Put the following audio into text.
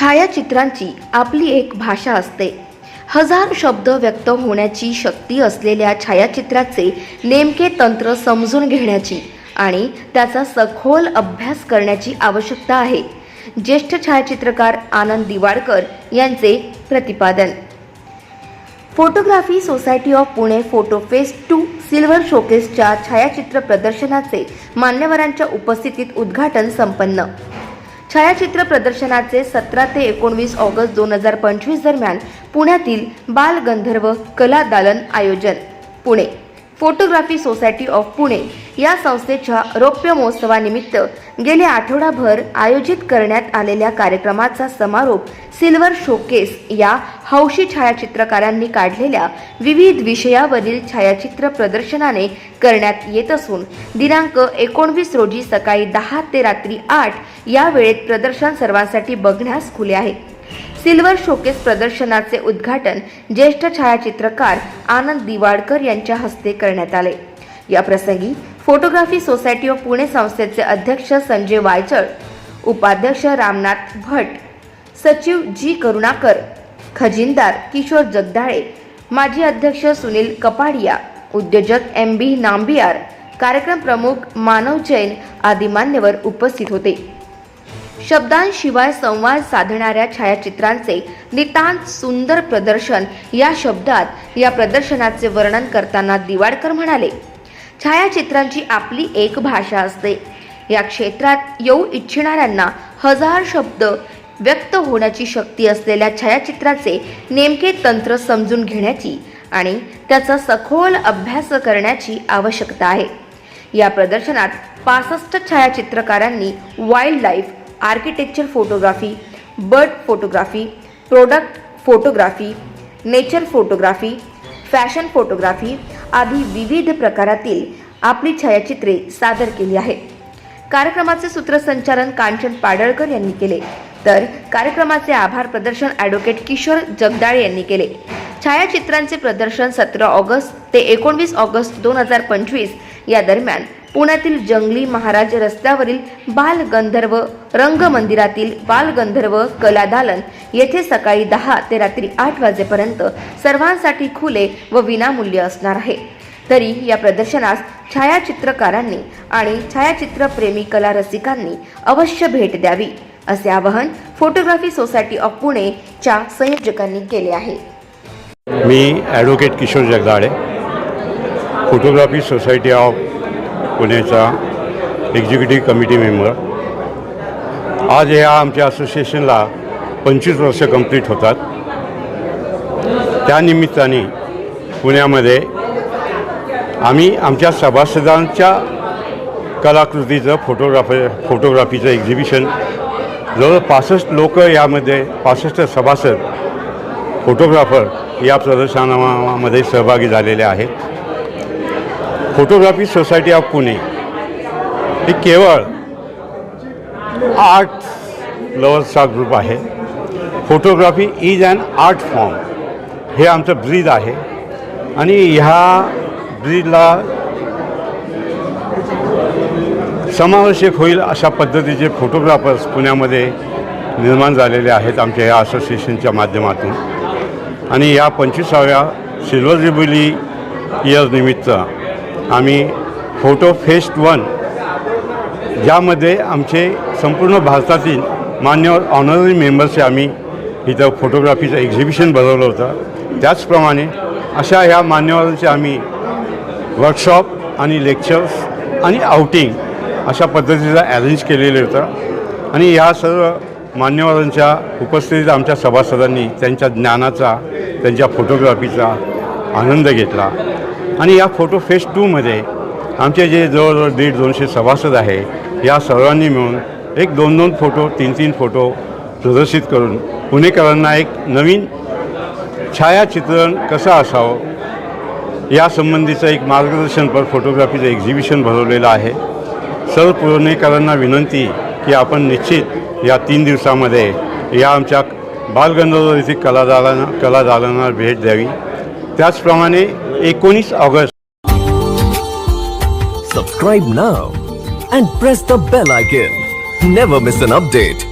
छायाचित्रांची आपली एक भाषा असते. हजार शब्द व्यक्त होण्याची शक्ती असलेल्या छायाचित्राचे नेमके तंत्र समजून घेण्याची आणि त्याचा सखोल अभ्यास करण्याची आवश्यकता आहे. ज्येष्ठ छायाचित्रकार आनंद दिवाडकर यांचे प्रतिपादन. Photography society of Pune photo fest two silver शोकेसच्या छायाचित्र प्रदर्शनाचे मान्यवरांच्या उपस्थितीत उद्घाटन संपन्न. छायाचित्र प्रदर्शनाचे सतरा ते एकोणवीस ऑगस्ट दोन हजार पंचवीस दरम्यान पुण्यातील बालगंधर्व कला दालन आयोजन Pune. Photography society of Pune या संस्थेच्या रौप्य महोत्सवानिमित्त गेले आठवडाभर आयोजित करण्यात आलेल्या कार्यक्रमाचा समारोप सिल्वर शोकेस या हौशी छायाचित्रकारांनी काढलेल्या विविध विषयावरील छायाचित्र प्रदर्शनाने करण्यात येत असून दिनांक एकोणवीस रोजी सकाळी दहा ते रात्री आठ या वेळेत प्रदर्शन सर्वांसाठी बघण्यास खुले आहे. सिल्वर शोकेस प्रदर्शनाचे उद्घाटन ज्येष्ठ छायाचित्रकार आनंद दिवाडकर यांच्या हस्ते करण्यात आले. या प्रसंगी फोटोग्राफी सोसायटी ऑफ पुणे संस्थेचे अध्यक्ष संजय वायचळ उपाध्यक्ष रामनाथ भट सचिव जी करुणाकर खजिनदार किशोर जगदाळे माजी अध्यक्ष सुनील कपाडिया उद्योजक एम बी नांबियार कार्यक्रम प्रमुख मानव जैन आदी मान्यवर उपस्थित होते. शब्दांशिवाय संवाद साधणाऱ्या छायाचित्रांचे नितांत सुंदर प्रदर्शन. या शब्दात या प्रदर्शनाचे वर्णन करताना दिवाडकर म्हणाले छायाचित्रांची आपली एक भाषा असते. या क्षेत्रात येऊ इच्छिणाऱ्यांना हजार शब्द व्यक्त होण्याची शक्ती असलेल्या छायाचित्राचे नेमके तंत्र समजून घेण्याची आणि त्याचा सखोल अभ्यास करण्याची आवश्यकता आहे. या प्रदर्शनात पासष्ट छायाचित्रकारांनी wildlife architecture photography bird photography product photography nature photography fashion photography आदी विविध प्रकारातील आपली छायाचित्रे सादर केली आहेत. कार्यक्रमाचे सूत्रसंचालन कांचन पाडळकर यांनी केले. तर कार्यक्रमाचे आभार प्रदर्शन ॲडव्होकेट किशोर जगदाळे यांनी केले. छायाचित्रांचे प्रदर्शन सतरा ऑगस्ट ते एकोणवीस ऑगस्ट दोन हजार पंचवीस या दरम्यान पुण्यातील जंगली महाराज रस्त्यावरील बालगंधर्व रंगमंदिरातील बालगंधर्व कलादालन येथे सकाळी दहा ते रात्री आठ वाजेपर्यंत सर्वांसाठी खुले व विनामूल्य असणार आहे. तरी या प्रदर्शनास छायाचित्रकारांनी आणि छायाचित्रप्रेमी कला रसिकांनी अवश्य भेट द्यावी असे आवाहन फोटोग्राफी सोसायटी ऑफ पुणेच्या संयोजकांनी केले आहे. मी advocate Kishor Jagdale photography society of पुण्याचा एक्झिक्युटिव्ह कमिटी मेंबर आज ह्या आमच्या असोसिएशनला पंचवीस वर्ष कंप्लीट होतात. त्यानिमित्ताने पुण्यामध्ये आम्ही आमच्या सभासदांच्या कलाकृतीचं फोटोग्राफर फोटोग्राफीचं एक्झिबिशन जवळ पासष्ट लोक यामध्ये पासष्ट सभासद फोटोग्राफर या प्रदर्शनामध्ये सहभागी झालेले आहेत. Photography society of Pune. ही केवळ आर्ट लवर्सचा ग्रुप आहे. Photography is an art form. हे आमचं ब्रीद आहे. आणि ह्या ब्रीदला समावेशक होईल अशा पद्धतीचे फोटोग्राफर्स पुण्यामध्ये निर्माण झालेले आहेत आमच्या या असोसिएशनच्या माध्यमातून. आणि या पंचवीसाव्या सिल्वर जुबिली इयरनिमित्त आम्ही फोटो फेस्ट वन ज्यामध्ये आमचे संपूर्ण भारतातील मान्यवर ऑनररी मेंबर्सचे आम्ही इथं फोटोग्राफीचं एक्झिबिशन भरवलं होतं. त्याचप्रमाणे अशा ह्या मान्यवरांचे आम्ही वर्कशॉप आणि लेक्चर्स आणि आउटिंग अशा पद्धतीचं अरेंज केलेलं होतं. आणि ह्या सर्व मान्यवरांच्या उपस्थितीत आमच्या सभासदांनी त्यांच्या ज्ञानाचा त्यांच्या फोटोग्राफीचा आनंद घेतला. आणि या फोटो फेस टूमध्ये आमचे जे जवळजवळ दीड दोनशे सभासद आहे या सर्वांनी मिळून एक दोन दोन फोटो तीन तीन फोटो प्रदर्शित करून पुणेकरांना एक नवीन छायाचित्रण कसं असावं यासंबंधीचं एक मार्गदर्शनपर फोटोग्राफीचं एक्झिबिशन भरवलेलं आहे. सर्व पुणेकरांना विनंती की आपण निश्चित या तीन दिवसामध्ये या आमच्या बालगंधर्व येथील कलादारांना कलादारांना भेट द्यावी. त्याचप्रमाणे एकोणीस August Subscribe now and press the bell icon. Never miss an update.